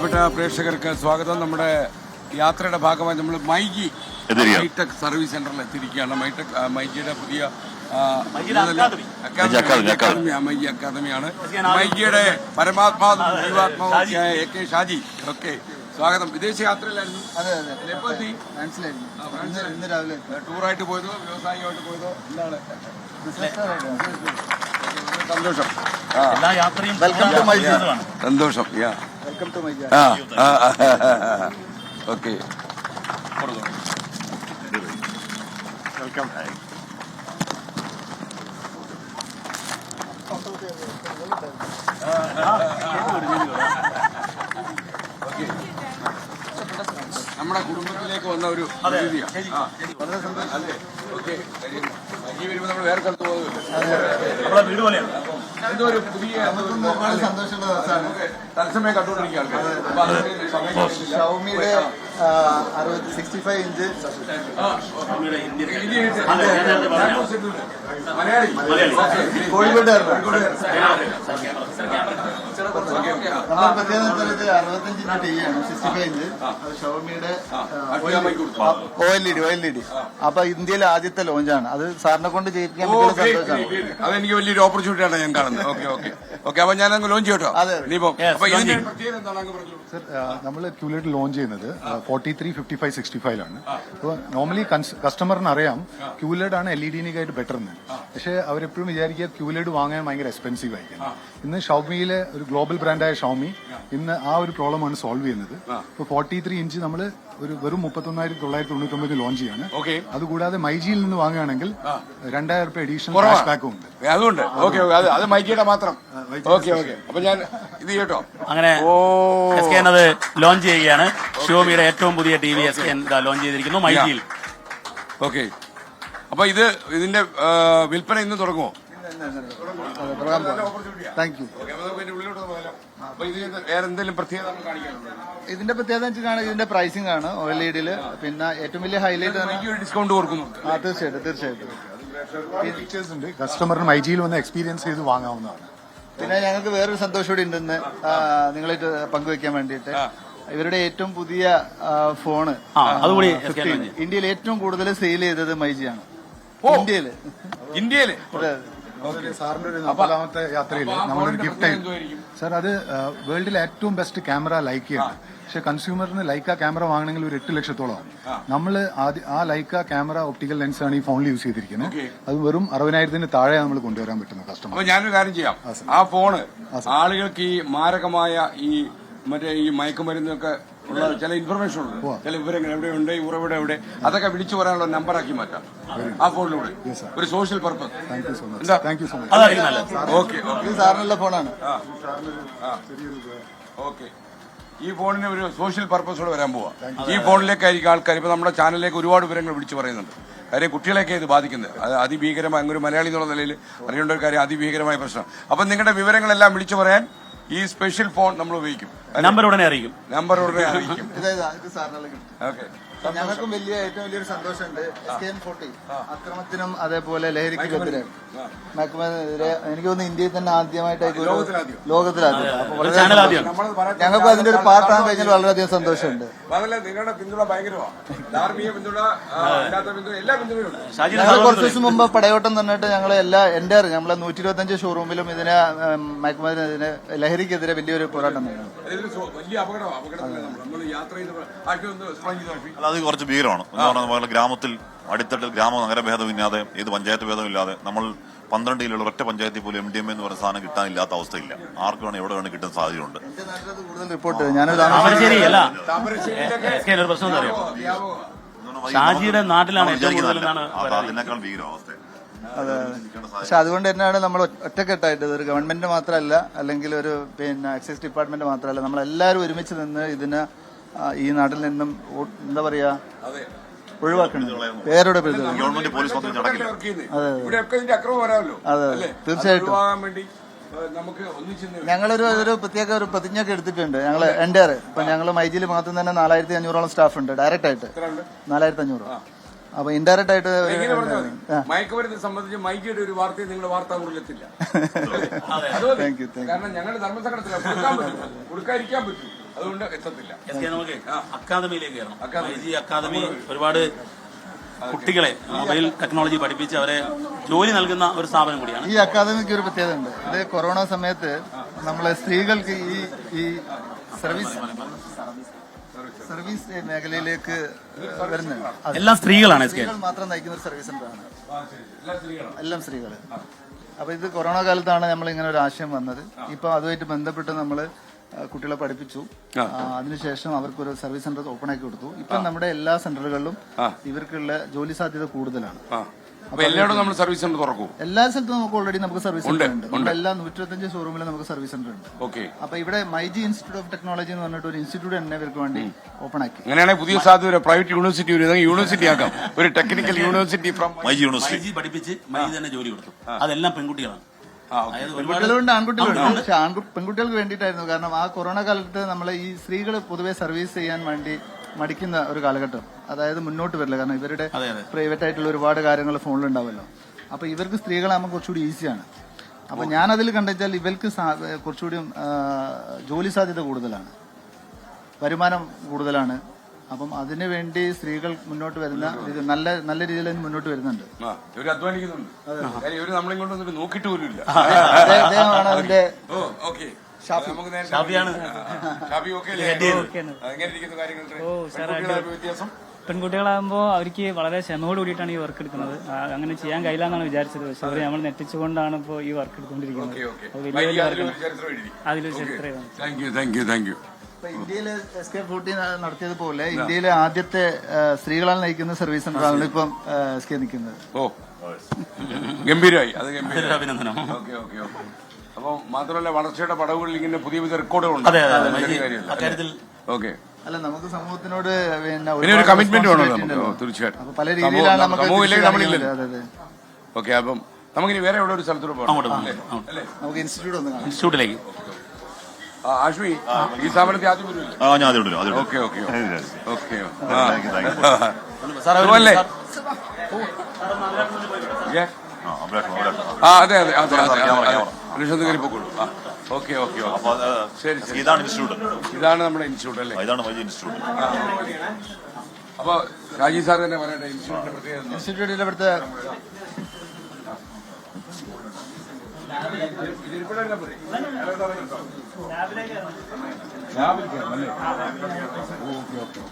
പ്രിയപ്പെട്ട പ്രേക്ഷകർക്ക് സ്വാഗതം. നമ്മുടെ യാത്രയുടെ ഭാഗമായി നമ്മൾ മൈജി? മൈടെക് സർവീസ് സെന്ററിൽ എത്തിയിരിക്കുകയാണ്. മൈടെക് മൈജിയുടെ പുതിയ അക്കാദമി. അക്കാദമി, മൈജി അക്കാദമിയാണ്. മൈജിയുടെ പരമാത്മാവും ജീവാത്മാവുമൊക്കെയായ എ കെ ഷാജി. ഓക്കെ. സ്വാഗതം. വിദേശ യാത്രയിലായിരുന്നു അതെ. അതെ ഇന്ന്. ഇന്ന് രാവിലെ. ടൂറായിട്ട് പോയതോ വ്യവസായികമായിട്ട് പോയതോ? എന്താണ്. സന്തോഷം. എല്ലാ യാത്രയും സന്തോഷം. Yeah welcome to my okay നമ്മുടെ കുടുംബത്തിലേക്ക് വന്ന ഒരു. അതെ. ഓക്കെ ഈ വരുമ്പോൾ നമ്മൾ വേറെ സ്ഥലത്ത് പോകുന്നില്ല നമ്മളെ വീട് പോലെയാണ് ഒരു പുതിയ ഒരുപാട് സന്തോഷമുള്ള ദിവസമാണ് തത്സമയം കണ്ടുകൊണ്ടിരിക്കുകയാണ്. ഷൗമിയുടെ സിക്സ്റ്റി ഫൈവ് ഇഞ്ച്. കോഴിക്കോട്ടുകാരനാണ് നമ്മുടെ പ്രത്യേകത എന്താ വെച്ചാൽ ഇത് അറുപത്തഞ്ച് ടി ആണ് സിക്സ്റ്റി ഫൈവ് ഇഞ്ച് അത് ഷൗമിയുടെ O L E D O L E D അപ്പൊ ഇന്ത്യയിലെ ആദ്യത്തെ ലോഞ്ചാണ് അത് സാറിനെ കൊണ്ട് ചെയ്യിപ്പിക്കാൻ പറ്റുന്ന സന്തോഷമാണ്. അതെനിക്ക് വലിയൊരു ഓപ്പർച്യൂണിറ്റി ആണ് ഞാൻ കാണുന്നത്. Okay okay. ഓക്കെ അപ്പൊ ഞാൻ അങ്ങ് ലോഞ്ച് ചെയ്യട്ടോ. അപ്പൊ നമ്മൾ ക്യൂലേറ്റ് ലോഞ്ച് ചെയ്യുന്നത് forty three fifty five sixty five ആണ് അപ്പോൾ നോർമലി കസ്റ്റമറിന് അറിയാം ക്യൂലേഡ് ആണ് എൽ ഇ ഡിനെക്കായിട്ട് ബെറ്റർ എന്ന് പക്ഷേ അവരെപ്പോഴും വിചാരിക്കുക ക്യൂലേഡ് വാങ്ങാൻ ഭയങ്കര എക്സ്പെൻസീവ് ആയിരിക്കും. ഇന്ന് ഷൗമിയിലെ ഒരു ഗ്ലോബൽ ബ്രാൻഡായ ഷോമി ഇന്ന് ആ ഒരു പ്രോബ്ലമാണ് സോൾവ് ചെയ്യുന്നത്. ഇപ്പോൾ ഫോർട്ടി ത്രീ ഇഞ്ച് നമ്മൾ ഒരു വെറും മുപ്പത്തൊന്നായിരത്തി തൊള്ളായിരത്തി തൊണ്ണൂറ്റൊമ്പതിന് ലോഞ്ച് ചെയ്യാണ്. ഓക്കെ അതുകൂടാതെ മൈജിയിൽ നിന്ന് വാങ്ങുകയാണെങ്കിൽ രണ്ടായിരം റുപ്യ അഡീഷണൽ. ക്യാഷ് ബാക്കും ഉണ്ട്. അതുകൊണ്ട് ഓക്കെ ഓക്കെ അത് മൈജിയുടെ മാത്രം. ഓക്കെ ഓക്കെ അപ്പൊ ഞാൻ ഇത് കേട്ടോ. അങ്ങനെ ഓ. എസ് കെ അത് ലോഞ്ച് ചെയ്യുകയാണ്. ഷിയോമിയുടെ ഏറ്റവും പുതിയ T V S K launch ചെയ്തിരിക്കുന്നു? മൈജിയിൽ. ഓക്കെ അപ്പൊ ഇത് ഇതിന്റെ വിൽപ്പന ഇന്ന് തുടങ്ങുമോ? താങ്ക് യു ഓക്കെ അപ്പൊ വേറെ എന്തെങ്കിലും പ്രത്യേകത കാണിക്കാനുണ്ടോ ഇതിന്റെ പ്രത്യേകത വെച്ചിട്ടാണ് ഇതിന്റെ പ്രൈസിംഗ് ആണ് ഒ എൽ ഇ പിന്നെ ഏറ്റവും വലിയ ഹൈലൈറ്റ് ഡിസ്കൗണ്ട് കൊടുക്കുന്നുണ്ട്. ആ തീർച്ചയായിട്ടും തീർച്ചയായിട്ടും. ഫീച്ചേഴ്സ് ഉണ്ട്. കസ്റ്റമറിന് മൈജിയിൽ വന്ന് എക്സ്പീരിയൻസ് ചെയ്ത് വാങ്ങാവുന്നതാണ്. പിന്നെ ഞങ്ങൾക്ക് വേറൊരു സന്തോഷം കൂടി ഉണ്ടെന്ന് നിങ്ങളിട്ട് നിങ്ങളായിട്ട് പങ്കുവെക്കാൻ വേണ്ടിയിട്ട്. ഇവരുടെ ഏറ്റവും പുതിയ ഫോണ് ആ അതുകൂടി എസ് കെ 15. ഇന്ത്യയിൽ ഏറ്റവും കൂടുതൽ സെയിൽ ചെയ്തത് മൈജിയാണ്. ഇന്ത്യയിൽ ഇന്ത്യയിൽ. അതെ. സാറിന്റെ ഒരു യാത്രയിൽ നമ്മളൊരു ഗിഫ്റ്റ്? സാർ അത് വേൾഡിലെ ഏറ്റവും ബെസ്റ്റ് ക്യാമറ ലൈക്കയാണ് പക്ഷെ കൺസ്യൂമറിന് ലൈക്ക ക്യാമറ വാങ്ങണമെങ്കിൽ ഒരു എട്ട് ലക്ഷത്തോളം. നമ്മൾ ആ ലൈക്ക ക്യാമറ ഒപ്റ്റിക്കൽ ലെൻസ് ആണ് ഈ ഫോണിൽ യൂസ് ചെയ്തിരിക്കുന്നത്. അത് വെറും അറുപതിനായിരത്തിന് താഴെ നമ്മൾ കൊണ്ടുവരാൻ പറ്റുന്ന കസ്റ്റമർ അപ്പൊ ഞാനൊരു കാര്യം ചെയ്യാം. ആ ഫോണ് ആളുകൾക്ക് ഈ മാരകമായ ഈ മറ്റേ ഈ മയക്കുമരുന്നൊക്കെ ഉള്ള ചില ഇൻഫർമേഷൻ ഉണ്ട്. ചില വിവരങ്ങൾ എവിടെയുണ്ട് ഈ ഉറവിടം എവിടെ അതൊക്കെ വിളിച്ചു പറയാനുള്ള നമ്പറാക്കി മാറ്റാം. ആ ഫോണിലൂടെ. ഒരു സോഷ്യൽ പർപ്പസ് അതായിരിക്കും നല്ലത്. ഓക്കെ സാറിനുള്ള ഫോണാണ്. ഓക്കെ ഈ ഫോണിന് ഒരു സോഷ്യൽ പർപ്പസോടെ വരാൻ പോവാ. ഈ ഫോണിലേക്കായിരിക്കും ആൾക്കാർ ഇപ്പൊ നമ്മുടെ ചാനലിലേക്ക് ഒരുപാട് വിവരങ്ങൾ വിളിച്ചു പറയുന്നുണ്ട്. കാര്യം കുട്ടികളെയൊക്കെ ഇത് ബാധിക്കുന്നത്. അത് അതിഭീകരമായ അങ്ങനെ ഒരു മലയാളി എന്നുള്ള നിലയിൽ അറിയേണ്ട ഒരു കാര്യം അതിഭീകരമായ പ്രശ്നം അപ്പൊ നിങ്ങളുടെ വിവരങ്ങളെല്ലാം വിളിച്ചു പറയാൻ ഈ സ്പെഷ്യൽ ഫോൺ നമ്മൾ ഉപയോഗിക്കും. നമ്പർ ഉടനെ അറിയിക്കും. നമ്പർ ഉടനെ അറിയിക്കും. ഇത് ഇതാ, ഇത് സാറിനുള്ള gift. ഓക്കെ ഞങ്ങൾക്കും വലിയ ഏറ്റവും വലിയൊരു സന്തോഷമുണ്ട്. എസ് കെ എം ഫോർട്ടി അക്രമത്തിനും അതേപോലെ ലഹരിക്കുമെതിരെ മയക്കുമരുന്നിനെതിരെ എനിക്ക് തോന്നുന്നു ഇന്ത്യയിൽ തന്നെ ആദ്യമായിട്ടായിരിക്കും ഒരു- ലോകത്തിലാദ്യം. ഞങ്ങൾക്കും അതിന്റെ ഒരു പാർട്ടാകാൻ കഴിഞ്ഞാൽ വളരെയധികം സന്തോഷമുണ്ട്. നിങ്ങളുടെ പിന്തുണ ഭയങ്കരമാണ് ധാർമ്മിക പിന്തുണ അല്ലാത്ത പിന്തുണ എല്ലാ പിന്തുണയുണ്ട് ഷാജിയുടെ ഞങ്ങൾ കുറച്ച് ദിവസം മുമ്പ് പടയോട്ടം തന്നിട്ട് ഞങ്ങൾ എല്ലാ എന്റെ നമ്മളെ നൂറ്റി ഇരുപത്തി അഞ്ച് ഷോറൂമിലും ഇതിനെ ഉം, മയക്കുമരുന്നിനെതിരെ ലഹരിക്കെതിരെ വലിയൊരു പോരാട്ടം തന്നെയാണ് വലിയ അപകടമാണ് യാത്ര ചെയ്ത് അത് കുറച്ച് ഭീകരമാണ്. എന്ന് പറഞ്ഞാൽ നമ്മുടെ ഗ്രാമത്തിൽ അടിത്തട്ടിൽ ഗ്രാമ നഗര ഭേദമില്ലാതെ ഏത് പഞ്ചായത്ത് ഭേദമില്ലാതെ നമ്മൾ പന്ത്രണ്ട് കിലോ ഒറ്റ പഞ്ചായത്തിൽ പോലും എം ഡി എം എന്ന് പറയുന്ന സാധനം കിട്ടാനില്ലാത്ത അവസ്ഥയില്ല. ആർക്ക് വേണം എവിടെ വേണം കിട്ടാൻ സാധ്യതയുണ്ട്. ഷാജിയുടെ നാട്ടിലാണ് അത്. അതിനേക്കാൾ ഭീകര അവസ്ഥ. പക്ഷെ അതുകൊണ്ട് തന്നെയാണ് നമ്മൾ ഒറ്റക്കെട്ടായിട്ട് ഒരു ഗവൺമെന്റ് മാത്രമല്ല അല്ലെങ്കിൽ ഒരു പിന്നെ എക്സൈസ് ഡിപ്പാർട്ട്മെന്റ് മാത്രമല്ല നമ്മളെല്ലാവരും ഒരുമിച്ച് നിന്ന് ഇതിന് ഈ നാട്ടിൽ നിന്നും എന്താ പറയാ ഒഴിവാക്കണം പേരോടെ ഗവൺമെന്റ് പോലീസ് അതെ, അല്ലേ? തീർച്ചയായിട്ടും. ഞങ്ങളൊരു ഒരു പ്രത്യേക ഒരു പ്രതിജ്ഞ ഒക്കെ എടുത്തിട്ടുണ്ട് ഞങ്ങൾ എന്റെ ഇപ്പൊ ഞങ്ങൾ മൈജിയിൽ മാത്രം തന്നെ നാലായിരത്തി അഞ്ഞൂറോളം സ്റ്റാഫ് ഉണ്ട് ഡയറക്റ്റ് ആയിട്ട് നാലായിരത്തി അഞ്ഞൂറ്. അപ്പൊ ഇൻഡയറക്റ്റ് ആയിട്ട് മയക്കുമരുന്ന് സംബന്ധിച്ച് മൈജിയുടെ ഒരു വാർത്ത നിങ്ങളുടെ വാർത്താ you. കാരണം ഞങ്ങളുടെ ധർമ്മസംഘടനത്തിലാണ് കൊടുക്കാൻ പറ്റും കൊടുക്കാതിരിക്കാൻ പറ്റും അതുകൊണ്ട് എത്തത്തില്ല. എസ് കെ നമുക്ക് അക്കാദമിയിലേക്ക് കയറണം. അക്കാദമി. അക്കാദമി ഒരുപാട് കുട്ടികളെ മൊബൈൽ ടെക്നോളജി പഠിപ്പിച്ച് അവരെ ജോലി നൽകുന്ന ഒരു സ്ഥാപനം കൂടിയാണ്. ഈ അക്കാദമിക്ക് ഒരു പ്രത്യേകത ഉണ്ട് ഇത് കൊറോണ സമയത്ത് നമ്മളെ സ്ത്രീകൾക്ക് ഈ ഈ സർവീസ് സർവീസ് മേഖലയിലേക്ക് വരുന്നുണ്ട്. എല്ലാ എല്ലാം സ്ത്രീകളാണ് സ്ത്രീകൾ മാത്രം നയിക്കുന്ന ഒരു സർവീസ് സെന്ററാണ്. എല്ലാം സ്ത്രീകൾ അപ്പൊ ഇത് കൊറോണ കാലത്താണ് നമ്മൾ ഇങ്ങനെ ഒരു ആശയം വന്നത്. ഇപ്പൊ അതുമായിട്ട് ബന്ധപ്പെട്ട് നമ്മൾ കുട്ടികളെ പഠിപ്പിച്ചു. അതിനുശേഷം അതിനുശേഷം അവർക്കൊരു സർവീസ് സെന്റർ ഓപ്പൺ ആക്കി കൊടുത്തു. ഇപ്പൊ നമ്മുടെ എല്ലാ സെന്ററുകളിലും ഇവർക്കുള്ള ജോലി സാധ്യത കൂടുതലാണ്. നമ്മൾ സർവീസ് സെന്റർ തുറക്കും? എല്ലാ സ്ഥലത്തും നമുക്ക് ഓൾറെഡി നമുക്ക് സർവീസ് സെന്റർ ഉണ്ട്. നമ്മുടെ എല്ലാ നൂറ്റിരുപത്തഞ്ച് ഷോറൂമിലും നമുക്ക് സർവീസ് സെന്റർ ഉണ്ട്. ഓക്കെ. അപ്പൊ ഇവിടെ മൈജി ഇൻസ്റ്റിറ്റ്യൂട്ട് ഓഫ് ടെക്നോളജി എന്ന് പറഞ്ഞിട്ട് ഒരു ഇൻസ്റ്റിറ്റ്യൂട്ട് തന്നെ ഇവർക്ക് വേണ്ടി ഓപ്പൺ ആക്കി. അങ്ങനെയാണെങ്കിൽ പുതിയ സാധ്യത പ്രൈവറ്റ് യൂണിവേഴ്സിറ്റി ഒരു യൂണിവേഴ്സിറ്റി ആക്കാം. ഒരു technical university from myG university myG പഠിപ്പിച്ച് മൈജി തന്നെ ജോലി കൊടുത്തു. അതെല്ലാം പെൺകുട്ടികളാണ്. പെൺകുട്ടികളുണ്ട് ആൺകുട്ടികളുണ്ട് പക്ഷെ ആൺകു പെൺകുട്ടികൾക്ക് വേണ്ടിയിട്ടായിരുന്നു. കാരണം ആ കൊറോണ കാലത്ത് നമ്മളെ ഈ സ്ത്രീകൾ പൊതുവെ സർവീസ് ചെയ്യാൻ വേണ്ടി മടിക്കുന്ന ഒരു കാലഘട്ടം. അതായത് മുന്നോട്ട് വരില്ല. കാരണം ഇവരുടെ. പ്രൈവറ്റ് ആയിട്ടുള്ള ഒരുപാട് കാര്യങ്ങൾ ഫോണിൽ ഫോണിലുണ്ടാവുമല്ലോ അപ്പൊ ഇവർക്ക് സ്ത്രീകളാകുമ്പോൾ കുറച്ചുകൂടി ഈസിയാണ്. അപ്പൊ ഞാൻ അതിൽ കണ്ടെച്ചാൽ ഇവർക്ക് കുറച്ചുകൂടി ജോലി സാധ്യത കൂടുതലാണ്. വരുമാനം കൂടുതലാണ്. അപ്പം അതിനു വേണ്ടി സ്ത്രീകൾ മുന്നോട്ട് വരുന്ന ഇത് നല്ല നല്ല രീതിയിൽ തന്നെ മുന്നോട്ട് വരുന്നുണ്ട്. ആ ഇവർ അധ്വാനിക്കുന്നുണ്ട്. കാര്യം ഇവർ നമ്മളിങ്ങോട്ട് വന്നിട്ട് നോക്കിട്ട് പോലും ഇല്ല. അദ്ദേഹം- അദ്ദേഹമാണ് അതിന്റെ ഓ ഓക്കെ. നമുക്ക് നേരത്തെ ഷാഫിയാണ്. ഷാഫി ഓക്കെ. അല്ലേ എങ്ങനെ ഇരിക്കുന്നു കാര്യങ്ങൾ പെൺകുട്ടികളുടെ വ്യത്യാസം? പെൺകുട്ടികളാകുമ്പോൾ അവർക്ക് വളരെ ക്ഷമയോട് കൂടിയിട്ടാണ് ഈ വർക്ക് എടുക്കുന്നത്. ആ, അങ്ങനെ ചെയ്യാൻ കഴിയില്ല എന്നാണ് വിചാരിച്ചത്. പക്ഷെ അവർ നമ്മൾ നെറ്റിച്ചുകൊണ്ടാണ് ഇപ്പോൾ ഈ വർക്ക് എടുത്തുകൊണ്ടിരിക്കുന്നത്. Okay okay. വലിയ വലിയ അതിലൊരു ചരിത്രം എഴുതി. അതിലൊരു ചരിത്രമാണ് thank you thank you thank you ഇന്ത്യയിലെ എസ് കെ നടത്തിയത് പോലെ ഇന്ത്യയിലെ ആദ്യത്തെ സ്ത്രീകളാൽ നയിക്കുന്ന സർവീസ് സെന്ററാണ് ഇപ്പം എസ് കെ നിൽക്കുന്നത്. ഓ. ഗംഭീരമായി അത് ഗംഭീര അഭിനന്ദനം. Okay okay okay. അപ്പൊ മാത്രമല്ല വളർച്ചയുടെ പടവുകളിൽ ഇങ്ങനെ പുതിയ പുതിയ റെക്കോർഡുകളുണ്ട് ഉണ്ട്. അതെ അതെ ചെറിയ മൈജി കാര്യമല്ല? ഓക്കെ. അല്ല നമുക്ക് സമൂഹത്തിനോട് പിന്നെ ഒരു കമ്മിറ്റ്മെന്റ് വേണം നമുക്ക്. തീർച്ചയായിട്ടും. പല രീതിയിലാണ് നമുക്ക് ഓക്കെ അപ്പം നമുക്കിനി വേറെ എവിടെ ഒരു സ്ഥലത്തോട് പോകണം അല്ലേ? അല്ലേ? നമുക്ക് ഇൻസ്റ്റിറ്റ്യൂട്ട് ഒന്ന് ഇൻസ്റ്റിറ്റ്യൂട്ടിലേക്ക് ആഷ്മി ഈ സ്ഥാപനത്തിൽ ആദ്യം വരില്ല ആ ഞാൻ അതിവിടെ വരും, അതിവിടെ okay okay okay. Thank you, thank you. സുഖമല്ലേ? ഏ? ആ അഭിലാഷം അഭിലാഷം ആ അതെ അതെ അതെ അതെ അതെ. അനുഷത്ത് കയറി പൊക്കോളൂ ആ ഓക്കെ ഓക്കെ ഓക്കെ. അപ്പൊ അത് ശരി, ശരി. ഇതാണ് ഇൻസ്റ്റിറ്റ്യൂട്ട് ഇതാണ് നമ്മുടെ ഇൻസ്റ്റിറ്റ്യൂട്ട് അല്ലേ? ഇതാണ് മൈജി ഇൻസ്റ്റിറ്റ്യൂട്ട് അപ്പൊ രാജീവ് സാർ തന്നെ പറയട്ടെ ഇൻസ്റ്റിറ്റ്യൂട്ടിന്റെ പ്രത്യേകത എന്താ? ഇൻസ്റ്റിറ്റ്യൂട്ടിലെ ഇവിടുത്തെ രാവിലെ? Okay, okay.